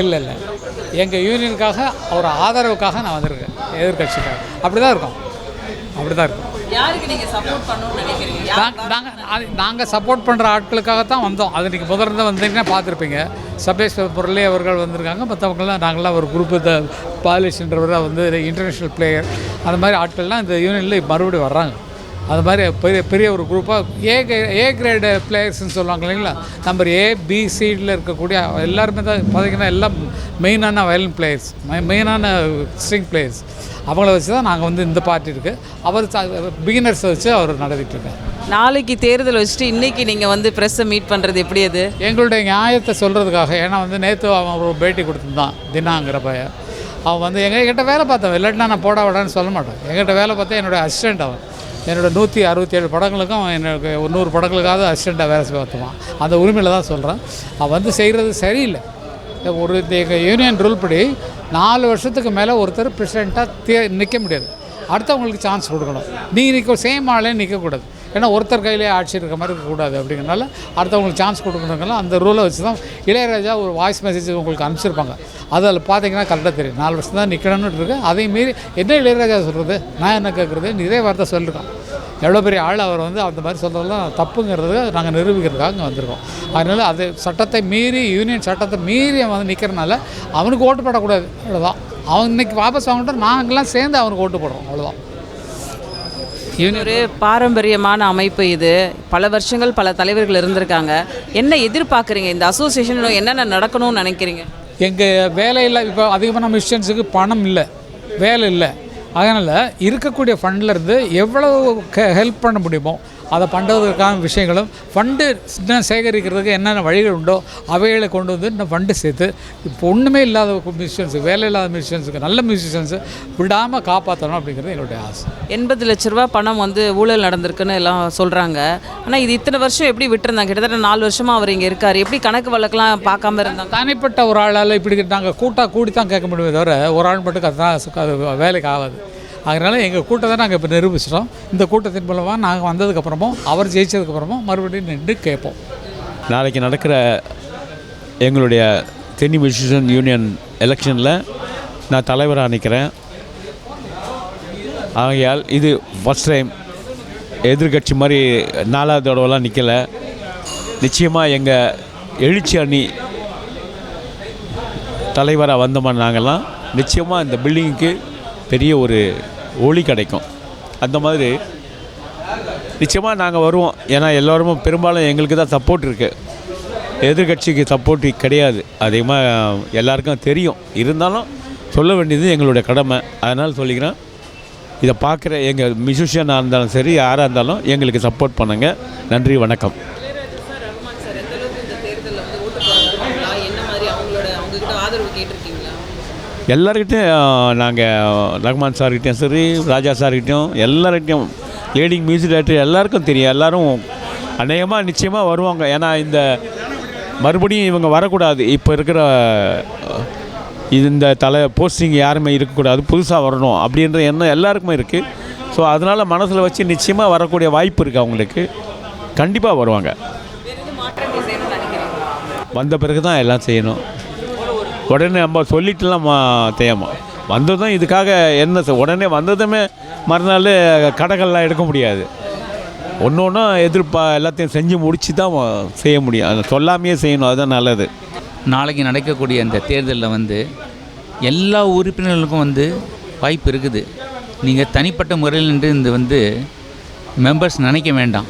இல்லை இல்லை. எங்கள் யூனியனுக்காக அவர் ஆதரவுக்காக நான் வந்திருக்கேன். எதிர்கட்சிக்காக அப்படி தான் இருக்கும். அப்படி தான் இருக்கும். யாருக்கு நீங்க சப்போர்ட் பண்ணணும்னு நினைக்கிறீங்க? யார் நாங்கள் நாங்கள் சப்போர்ட் பண்ணுற ஆட்களுக்காக தான் வந்தோம். அது நீங்கள் முதல்ல வந்தீங்கன்னா பார்த்துருப்பீங்க. சபேஷ் முரளி அவர்கள் வந்திருக்காங்க. மற்றவங்களாம் நாங்களாம் ஒரு குரூப் இந்த பாலிஷ்ன்றவர் வந்து இன்டர்நேஷ்னல் பிளேயர் அந்த மாதிரி ஆட்கள்லாம் இந்த யூனியனில் மறுபடியும் வர்றாங்க. அது மாதிரி பெரிய பெரிய ஒரு குரூப்பாக ஏ ஏ கிரேடு பிளேயர்ஸ்னு சொல்லுவாங்க இல்லைங்களா? நம்பர் ஏ பி சீடில் இருக்கக்கூடிய எல்லாருமே தான் பார்த்தீங்கன்னா எல்லாம் மெயினான வயலின் பிளேயர்ஸ் மெயினான ஸ்ட்ரிங் பிளேயர்ஸ் அவங்கள வச்சு தான் நாங்கள் வந்து இந்த பார்ட்டி இருக்குது அவர் பிகினர்ஸை வச்சு அவர் நடத்திட்டு இருக்கார். நாளைக்கு தேர்தல் வச்சுட்டு இன்னைக்கு நீங்க வந்து ப்ரெஸ்ஸை மீட் பண்றது எப்படி அது? எங்களுடைய நியாயத்தை சொல்கிறதுக்காக ஏன்னா வந்து நேற்று அவன் ஒரு பேட்டி கொடுத்துருந்தான் தினாங்கிற பையன் அவன் வந்து எங்ககிட்ட வேலை பார்த்தவன் இல்லாட்டினா நான் போட விடான்னு சொல்ல மாட்டேன். எங்கிட்ட வேலை பார்த்தா என்னுடைய அசிஸ்டண்ட் அவன். என்னோடய நூற்றி அறுபத்தி ஏழு படங்களுக்கும் எனக்கு ஒரு நூறு படங்களுக்காவது அசிஸ்டண்ட்டாக வேலை செய்ய பார்த்துவான். அந்த உரிமையில் தான் சொல்கிறேன் அவன் வந்து செய்கிறது சரியில்லை. ஒரு எங்கள் யூனியன் ரூல் படி நாலு வருஷத்துக்கு மேலே ஒருத்தர் பிரசிடெண்ட்டாக தே நிற்க முடியாது. அடுத்தவங்களுக்கு சான்ஸ் கொடுக்கணும். நீ நிற்க சேம் ஆளே நிற்கக்கூடாது ஏன்னா ஒருத்தர் கையிலே ஆட்சி இருக்க மாதிரி இருக்கக்கூடாது அப்படிங்கிறனால அடுத்தவங்களுக்கு சான்ஸ் கொடுக்கணுங்கலாம் அந்த ரூலை வச்சு தான் இளையராஜா ஒரு வாய்ஸ் மெசேஜ் உங்களுக்கு அனுப்பிச்சிருப்பாங்க. அதில் பார்த்தீங்கன்னா கரெக்டாக தெரியும். நாலு வருஷம் தான் நிற்கணும்னு இருக்குது அதே மீறி என்ன இளையராஜா சொல்கிறது நான் என்ன கேட்குறது நிறைய வார்த்தை சொல்லியிருக்கான் எவ்வளோ பெரிய ஆள் அவர் வந்து அந்த மாதிரி சொல்கிறதெல்லாம் தப்புங்கிறது நாங்கள் நிரூபிக்கிறதுக்காக இங்கே வந்திருக்கோம். அதனால் அது சட்டத்தை மீறி யூனியன் சட்டத்தை மீறி அவன் வந்து நிற்கிறனால அவனுக்கு ஓட்டு போடக்கூடாது. அவ்வளோதான் அவன் இன்னைக்கு வாபஸ் வாங்கிட்டோம் நாங்கள்லாம் சேர்ந்து அவனுக்கு ஓட்டு போடுறோம். அவ்வளோதான் ஒரு பாரம்பரியமான அமைப்பு இது. பல வருஷங்கள் பல தலைவர்கள் இருந்திருக்காங்க. என்ன எதிர்பார்க்குறீங்க? இந்த அசோசியேஷன் என்னென்ன நடக்கணும்னு நினைக்கிறீங்க? எங்கள் வேலையில் இப்போ அதிகமான மிஷின்ஸுக்கு பணம் இல்லை. வேலை இல்லை. அதனால் இருக்கக்கூடிய ஃபண்ட்லேருந்து எவ்வளோ எவ்வளவு ஹெல்ப் பண்ண முடியுமோ அதை பண்ணுறதுக்கான விஷயங்களும் ஃபண்டு இன்னும் சேகரிக்கிறதுக்கு என்னென்ன வழிகள் உண்டோ அவைகளை கொண்டு வந்து இன்னும் ஃபண்டு சேர்த்து இப்போ ஒன்றுமே இல்லாத மியூசிஷியன்ஸு வேலை இல்லாத மியூசிஷியன்ஸுக்கு நல்ல மியூசிஷியன்ஸு விடாமல் காப்பாற்றணும் அப்படிங்கிறது என்னுடைய ஆசை. எண்பது லட்ச ரூபா பணம் வந்து ஊழல் நடந்திருக்குன்னு எல்லாம் சொல்கிறாங்க ஆனால் இது இத்தனை வருஷம் எப்படி விட்டுருந்தாங்க? கிட்டத்தட்ட நாலு வருஷமாக அவர் இங்கே இருக்கார். எப்படி கணக்கு வழக்கெல்லாம் பார்க்காம இருந்தாங்க? தனிப்பட்ட ஒரு ஆளால் இப்படி நாங்கள் கூட்டாக கூடி தான் கேட்க முடியுமே தவிர ஒரு ஆள் மட்டும் அது வேலைக்கு ஆகாது. அதனால் எங்கள் கூட்டத்தை நாங்கள் இப்போ நிரூபிச்சிட்டோம். இந்த கூட்டத்தின் மூலமாக நாங்கள் வந்ததுக்கப்புறமும் அவர் ஜெயிச்சதுக்கப்புறமும் மறுபடியும் நின்று கேட்போம். நாளைக்கு நடக்கிற எங்களுடைய தென்னி மியூசிஷியன் யூனியன் எலெக்ஷனில் நான் தலைவராக நிற்கிறேன் ஆகையால் இது ஃபஸ்ட் டைம் எதிர்கட்சி மாதிரி நாலாவது தடவைலாம் நிற்கலை நிச்சயமாக எங்கள் எழுச்சி அணி தலைவராக வந்தோமா நாங்கள்லாம் நிச்சயமாக இந்த பில்டிங்க்கு பெரிய ஒரு ஒளி கிடைக்கும். அந்த மாதிரி நிச்சயமாக நாங்கள் வருவோம். ஏன்னா எல்லோருமே பெரும்பாலும் எங்களுக்கு தான் சப்போர்ட் இருக்குது எதிர்கட்சிக்கு சப்போர்ட் கிடையாது. அதிகமாக எல்லாருக்கும் தெரியும். இருந்தாலும் சொல்ல வேண்டியது எங்களுடைய கடமை. அதனால் சொல்லிக்கிறேன். இதை பார்க்குற எங்கள் மியூசிஷியனாக இருந்தாலும் சரி யாராக இருந்தாலும் எங்களுக்கு சப்போர்ட் பண்ணுங்கள் நன்றி வணக்கம். எல்லாருக்கிட்டையும் நாங்கள் ரஹ்மான் சார்கிட்டையும் சரி ராஜா சார்கிட்டையும் எல்லார்கிட்டையும் லீடிங் மியூசிக் டைரக்டர் எல்லாருக்கும் தெரியும். எல்லாரும் அநேகமாக நிச்சயமாக வருவாங்க. ஏன்னா இந்த மறுபடியும் இவங்க வரக்கூடாது. இப்போ இருக்கிற இது இந்த தலை போஸ்டிங் யாருமே இருக்கக்கூடாது. புதுசாக வரணும் அப்படின்ற எண்ணம் எல்லாருக்குமே இருக்குது ஸோ அதனால் மனசில் வச்சு நிச்சயமாக வரக்கூடிய வாய்ப்பு இருக்குது அவங்களுக்கு. கண்டிப்பாக வருவாங்க. வந்த பிறகு தான் எல்லாம் செய்யணும். உடனே நம்ம சொல்லிட்டுலாம் தேயமா வந்ததும் இதுக்காக என்ன உடனே வந்ததுமே மறுநாள் கடைகள்லாம் எடுக்க முடியாது. ஒன்று ஒன்றும் எதிர்ப்பா எல்லாத்தையும் செஞ்சு முடிச்சு தான் செய்ய முடியும். அதை சொல்லாமையே செய்யணும் அதுதான் நல்லது. நாளைக்கு நடக்கக்கூடிய அந்த தேர்தலில் வந்து எல்லா உறுப்பினர்களுக்கும் வந்து வாய்ப்பு இருக்குது. நீங்கள் தனிப்பட்ட முறையில் நின்று இந்த வந்து மெம்பர்ஸ் நினைக்க வேண்டாம்.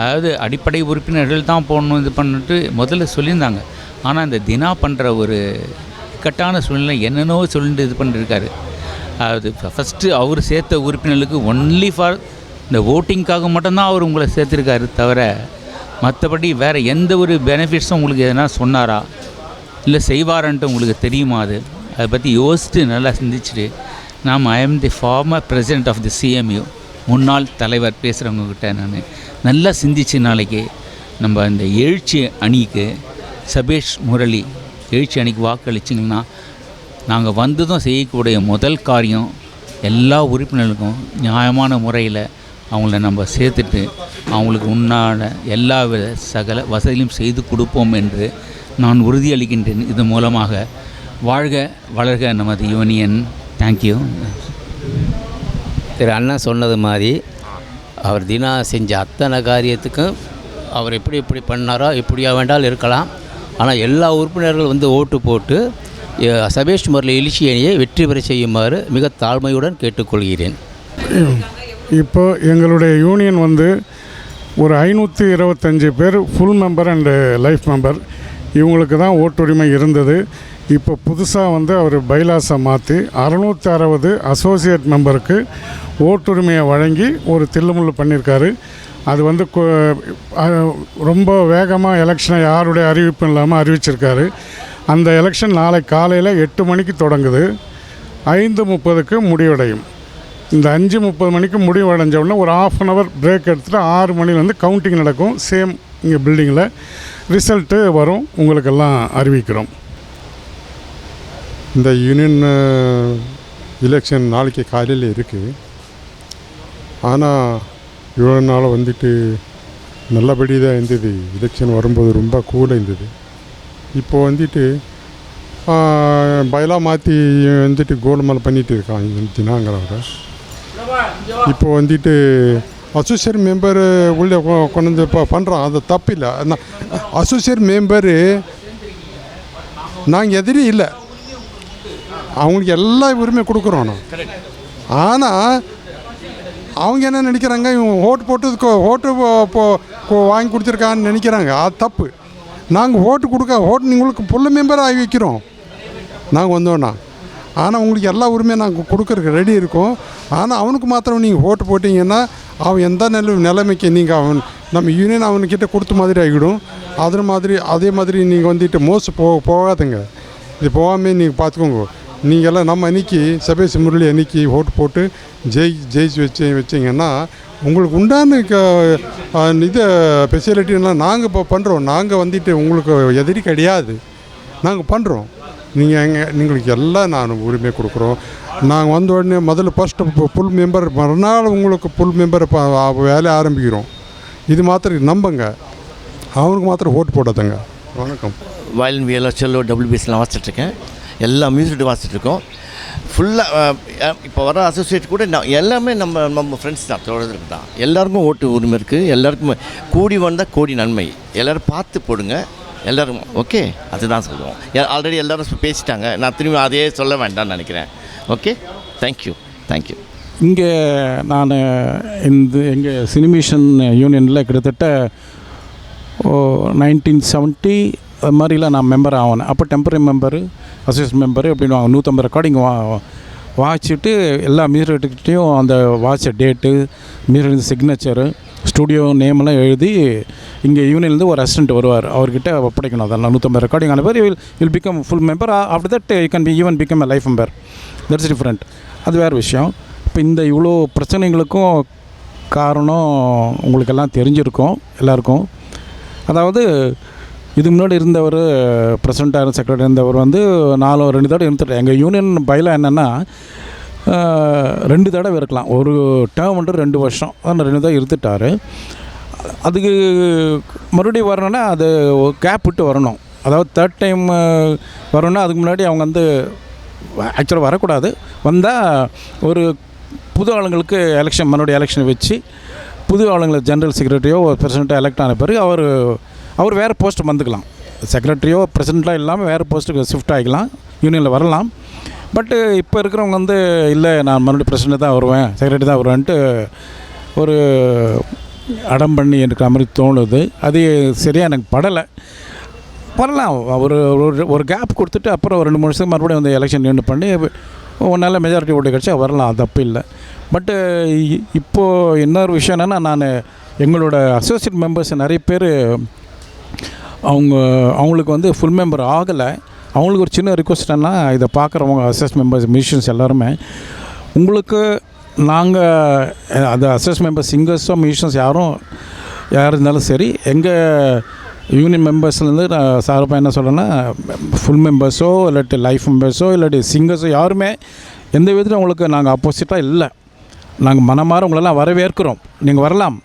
அதாவது அடிப்படை உறுப்பினர்கள் தான் போடணும் இது பண்ணிட்டு முதல்ல சொல்லியிருந்தாங்க. ஆனால் இந்த தினா பண்ணுற ஒரு இக்கட்டான சூழ்நிலை என்னென்னோ சொல்லிட்டு இது பண்ணிருக்காரு. அது ஃபஸ்ட்டு அவர் சேர்த்த உறுப்பினர்களுக்கு ஒன்லி ஃபார் இந்த ஓட்டிங்க்காக மட்டும்தான் அவர் உங்களை சேர்த்துருக்காரு தவிர மற்றபடி வேறு எந்த ஒரு பெனிஃபிட்ஸும் உங்களுக்கு எதனா சொன்னாரா? இல்லை செய்வாரான்ட்டு உங்களுக்கு தெரியுமா அது? அதை பற்றி யோசித்து நல்லா சிந்திச்சுட்டு நாம் I am the former president of the C M U முன்னாள் தலைவர் பேசுகிறவங்கக்கிட்ட நான் நல்லா சிந்திச்சு நாளைக்கு நம்ம இந்த எழுச்சி அணிக்கு சபேஷ் முரளி எழுச்சி அணிக்கு வாக்களிச்சிங்கன்னா நாங்கள் வந்ததும் செய்யக்கூடிய முதல் காரியம் எல்லா உறுப்பினர்களுக்கும் நியாயமான முறையில் அவங்கள நம்ம சேர்த்துட்டு அவங்களுக்கு உண்டான எல்லா வித சகல வசதியும் செய்து கொடுப்போம் என்று நான் உறுதியளிக்கின்றேன். இது மூலமாக வாழ்க வளர்க நமது யூனியன். தேங்க்யூ திரு அண்ணா சொன்னது மாதிரி அவர் தினா செஞ்ச அத்தனை காரியத்துக்கும் அவர் எப்படி எப்படி பண்ணாரோ எப்படியா வேண்டால் இருக்கலாம். ஆனால் எல்லா உறுப்பினர்கள் வந்து ஓட்டு போட்டு சபேஷ் முரளி எழுச்சி அணியை வெற்றி பெற செய்யுமாறு மிக தாழ்மையுடன் கேட்டுக்கொள்கிறேன். இப்போ எங்களுடைய யூனியன் வந்து ஒரு ஐநூற்றி இருபத்தஞ்சி பேர் full member and life member இவங்களுக்கு தான் ஓட்டுரிமை இருந்தது. இப்போ புதுசாக வந்து அவர் பைலாஸை மாற்றி அறநூற்றி அறுபது அசோசியேட் மெம்பருக்கு ஓட்டுரிமையை வழங்கி ஒரு தில்லுமுள்ளு பண்ணியிருக்காரு அது வந்து ரொம்ப வேகமாக எலெக்ஷனை யாருடைய அறிவிப்பும் இல்லாமல் அறிவிச்சிருக்காரு. அந்த எலெக்ஷன் நாளை காலையில் எட்டு மணிக்கு தொடங்குது. ஐந்து முப்பதுக்கு முடிவடையும். இந்த அஞ்சு முப்பது மணிக்கு முடிவடைஞ்ச உடனே ஒரு ஆஃப் அன் ஹவர் பிரேக் எடுத்துகிட்டு ஆறு மணிலேருந்து கவுண்டிங் நடக்கும். சேம் இங்கே பில்டிங்கில் ரிசல்ட்டு வரும். உங்களுக்கெல்லாம் அறிவிக்கிறோம். இந்த யூனியன் எலெக்ஷன் நாளைக்கு காலையில் இருக்குது ஆனால் இவ்வளோ நாள் வந்துட்டு நல்லபடி தான் இருந்தது. எலெக்ஷன் வரும்போது ரொம்ப கூலாக இருந்தது. இப்போ வந்துட்டு பயிலாக மாற்றி வந்துட்டு கோல்மால் பண்ணிட்டு இருக்கான் தினாங்கிறவரை இப்போ வந்துட்டு அசோசியேட் மெம்பர் உள்ளே கொண்டு வந்து இப்போ பண்ணுறோம் அது தப்பு இல்லை அசோசியேட் மெம்பரு நாங்கள் எதிரி இல்லை. அவங்களுக்கு எல்லா உரிமை கொடுக்குறோம் நான் ஆனால் அவங்க என்ன நினைக்கிறாங்க? இவன் ஓட்டு போட்டு ஓட்டு வாங்கி கொடுத்துருக்கான்னு நினைக்கிறாங்க. அது தப்பு. நாங்கள் ஓட்டு கொடுக்க ஓட்டு உங்களுக்கு புள்ள மெம்பர் ஆகி வைக்கிறோம். நாங்கள் வந்தோன்னா ஆனால் உங்களுக்கு எல்லா உரிமையும் நாங்கள் கொடுக்கறதுக்கு ரெடி இருக்கும். ஆனால் அவனுக்கு மாத்திரம் நீங்கள் ஓட்டு போட்டிங்கன்னா அவன் எந்த நில நிலைமைக்கு நீங்கள் அவன் நம்ம யூனியன் அவன்கிட்ட கொடுத்த மாதிரி ஆகிடும். அது மாதிரி அதே மாதிரி நீங்கள் வந்துட்டு மோசம் போ போகாதுங்க. இது போகாமல் நீங்கள் பார்த்துக்கோங்க. நீங்கள் எல்லாம் நம்ம அன்னைக்கு சபேஷ் முரளி அன்னைக்கு ஓட்டு போட்டு ஜெய் ஜெயிச்சு வச்சு வச்சிங்கன்னா உங்களுக்கு உண்டான க- ஆ, இது ஃபெசிலிட்டிலாம் நாங்கள் இப்போ பண்ணுறோம் நாங்கள் வந்துட்டு உங்களுக்கு எதிரி கிடையாது. நாங்கள் பண்ணுறோம் நீங்கள் எங்கள் எங்களுக்கு எல்லாம் நான் உரிமை கொடுக்குறோம். நாங்கள் வந்த உடனே முதல்ல ஃபஸ்ட்டு புல் மெம்பர் மறுநாள் உங்களுக்கு புல் மெம்பர் வேலையை ஆரம்பிக்கிறோம். இது மாத்திரம் நம்புங்க. அவனுக்கு மாத்திரம் ஓட்டு போடாதங்க. வணக்கம். வயலின் வியலோ செல்லோ டபிள்யூபிஎஸ்லாம் வாசிச்சிட்ருக்கேன் எல்லா மியூசிக் வாசிச்சிட்ருக்கோம் ஃபுல்லாக இப்போ வர அசோசியேட் கூட நான் எல்லாமே நம்ம நம்ம ஃப்ரெண்ட்ஸ் தான் தோழர்களுக்கு தான். எல்லாருக்கும் ஓட்டு உரிமை இருக்குது எல்லாருக்குமே கூடி வந்தால் கோடி நன்மை. எல்லோரும் பார்த்து போடுங்க. எல்லோரும் ஓகே அதுதான் சொல்லுவோம். ஆல்ரெடி எல்லோரும் பேசிட்டாங்க. நான் திரும்பி அதையே சொல்ல வேண்டாம்னு நினைக்கிறேன். ஓகே தேங்க்யூ தேங்க்யூ இங்கே நான் இந்த எங்கள் சினிமேஷன் யூனியனில் கிட்டத்தட்ட நைன்டீன் செவன்ட்டி அது மாதிரிலாம் நான் மெம்பர் ஆகினேன் அப்போ டெம்பரரி மெம்பரு அசோசியேட் மெம்பரு அப்படின்னு வாங்க நூற்றம்பது ரெக்கார்டிங் வா வாச்சிட்டு எல்லா மியூசிக்கிட்டையும் அந்த வாட்ச டேட்டு மியூசிக் சிக்னேச்சரு ஸ்டூடியோ நேமெல்லாம் எழுதி இங்கே யூனியன்லேருந்து ஒரு அசிஸ்டன்ட் வருவார். அவர்கிட்ட ஒப்படைக்கணும் அதெல்லாம். நூற்றம்பது ரெக்கார்டிங் ஆன பேர் will will become full member after that you can be even become a life member that's different அது வேறு விஷயம். இப்போ இந்த இவ்வளோ பிரச்சனைகளுக்கும் காரணம் உங்களுக்கெல்லாம் தெரிஞ்சிருக்கும் எல்லாருக்கும். அதாவது இதுக்கு முன்னாடி இருந்தவர் பிரசிடெண்ட்டாக செக்ரட்டரி இருந்தவர் வந்து நாலு ரெண்டு தடவை இருந்துட்டு எங்கள் யூனியன் பயில என்னென்னா ரெண்டு தடவை இருக்கலாம். ஒரு டேர்ம் வந்து ரெண்டு வருஷம். ஆனால் ரெண்டு தடவை இருந்துட்டார். அதுக்கு மறுபடியும் வரணும்னா அது கேப் விட்டு வரணும். அதாவது தேர்ட் டைம் வரணும்னா அதுக்கு முன்னாடி அவங்க வந்து ஆக்சுவலாக வரக்கூடாது. வந்தால் ஒரு புது ஆளுங்களுக்கு எலெக்ஷன் மறுபடியும் எலெக்ஷன் வச்சு புது ஆளுங்களை ஜென்ரல் செக்ரட்டரியோ பிரசிடெண்ட்டாக எலெக்ட் ஆன பிறகு அவர் அவர் வேறு போஸ்ட் வந்துக்கலாம். செக்ரட்டரியோ பிரசிடெண்ட்டோ இல்லாமல் வேறு போஸ்ட்டுக்கு ஷிஃப்ட் ஆகிக்கலாம். யூனியனில் வரலாம். பட்டு இப்போ இருக்கிறவங்க வந்து இல்லை நான் மறுபடியும் பிரசிடண்ட் தான் வருவேன் செக்ரட்டரி தான் வருவேன்ட்டு ஒரு அடம் பண்ணி இருக்கிற மாதிரி தோணுது. அது சரியாக எனக்கு படலை. வரலாம். ஒரு ஒரு ஒரு கேப் கொடுத்துட்டு அப்புறம் ஒரு ரெண்டு மூணு வருஷத்துக்கு மறுபடியும் வந்து எலெக்ஷன் நின்று பண்ணி ஒன்றால் மெஜாரிட்டி ஓட்டு கிடச்சா வரலாம். அது தப்பு இல்லை. பட்டு இப்போது இன்னொரு விஷயம் என்னென்னா நான் எங்களோட அசோசியேட் மெம்பர்ஸ் நிறைய பேர் அவங்க அவங்களுக்கு வந்து ஃபுல் மெம்பர் ஆகலை. அவங்களுக்கு ஒரு சின்ன ரிக்வஸ்ட் என்ன இதை பார்க்குறவங்க அசஸ் மெம்பர்ஸ் மியூசிஷியன்ஸ் எல்லாருமே உங்களுக்கு நாங்கள் அந்த அசஸ் மெம்பர்ஸ் சிங்கர்ஸோ மியூசிஷியன்ஸ் யாரும் யார் இருந்தாலும் சரி எங்கள் யூனியன் மெம்பர்ஸ்லேருந்து நான் சார்பாக என்ன சொல்கிறேன்னா ஃபுல் மெம்பர்ஸோ இல்லாட்டி லைஃப் மெம்பர்ஸோ இல்லாட்டி சிங்கர்ஸோ யாருமே எந்த விதத்தில் உங்களுக்கு நாங்கள் ஆப்போசிட்டாக இல்லை. நாங்கள் மனமாற உங்களெல்லாம் வரவேற்கிறோம். நீங்கள் வரலாம்.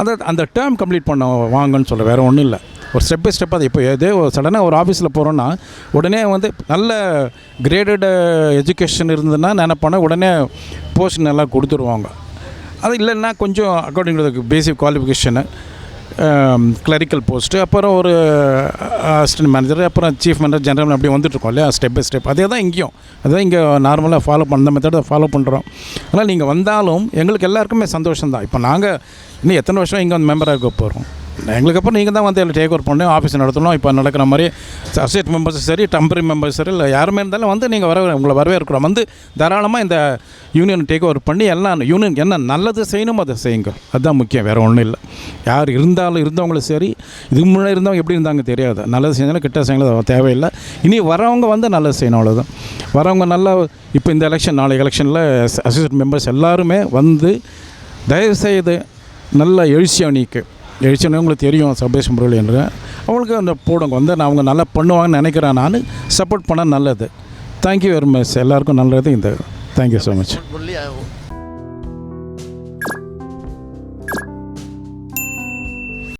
அந்த அந்த டேர்ம் கம்ப்ளீட் பண்ண வாங்கன்னு சொல்ல வேறு ஒன்றும் இல்லை. ஒரு ஸ்டெப் பை ஸ்டெப் அது இப்போ எது சடனாக ஒரு ஆஃபீஸில் போகிறோன்னா உடனே வந்து நல்ல கிரேடட் எஜுகேஷன் uh, இருந்ததுன்னா நான் உடனே போஸ்ட் நல்லா கொடுத்துருவாங்க. அது இல்லைன்னா கொஞ்சம் according to basic qualification clerical post அப்புறம் ஒரு uh, அசிஸ்டன்ட் மேனேஜர் அப்புறம் சீஃப் மேனேஜர் ஜெனரல் அப்படி வந்துட்டுருக்கோம் இல்லையா? ஸ்டெப் பை ஸ்டெப் அதே தான் இங்கேயும். அதான் இங்கே நார்மலாக ஃபாலோ பண்ண அந்த மெத்தடை ஃபாலோ பண்ணுறோம் அதனால் நீங்கள் வந்தாலும் எங்களுக்கு எல்லாருக்குமே சந்தோஷம் தான் இப்போ நாங்கள் இன்னும் எத்தனை வருஷம் இங்கே வந்து மெம்பராக இருக்க போகிறோம் எங்களுக்கு அப்புறம் நீங்கள் தான் வந்து எல்லாம் டேக் ஓவர் பண்ணி ஆஃபீஸ் நடத்தணும். இப்போ நடக்கிற மாதிரி அசோசியேட் மெம்பர்ஸும் சரி டெம்பரரி மெம்பர்ஸ் சரி இல்லை யாருமே இருந்தாலும் வந்து நீங்கள் வர உங்களை வரவே இருக்கிறோம் வந்து தாராளமாக இந்த யூனியன் டேக் ஓவர் பண்ணி எல்லாம் யூனியன் என்ன நல்லது செய்யணுமோ அதை செய்யுங்க. அதுதான் முக்கியம் வேறு ஒன்றும் இல்லை. யார் இருந்தாலும் இருந்தவங்களும் சரி இதுக்கு முன்னாடி இருந்தவங்க எப்படி இருந்தாங்க தெரியாது. நல்லது செஞ்சாலும் கிட்ட செஞ்சாலும் தேவையில்லை. இனி வரவங்க வந்து நல்லது செய்யணும் அவ்வளோதான் வரவங்க நல்லா இப்போ இந்த எலெக்ஷன் நாளை எலெக்ஷனில் அசோசியேட் மெம்பர்ஸ் எல்லாருமே வந்து தயவுசெய்து நல்ல எழுச்சி அணிக்கு எழுச்சினே உங்களுக்கு தெரியும் சபேஷ் முரளி என்று. அவங்களுக்கு அந்த போடுங்க. வந்து நான் அவங்க நல்லா பண்ணுவாங்கன்னு நினைக்கிறேன் நான். சப்போர்ட் பண்ணால் நல்லது. தேங்க்யூ வெரி மச் எல்லாருக்கும் நல்லது. இந்த தேங்க்யூ ஸோ மச் முரளி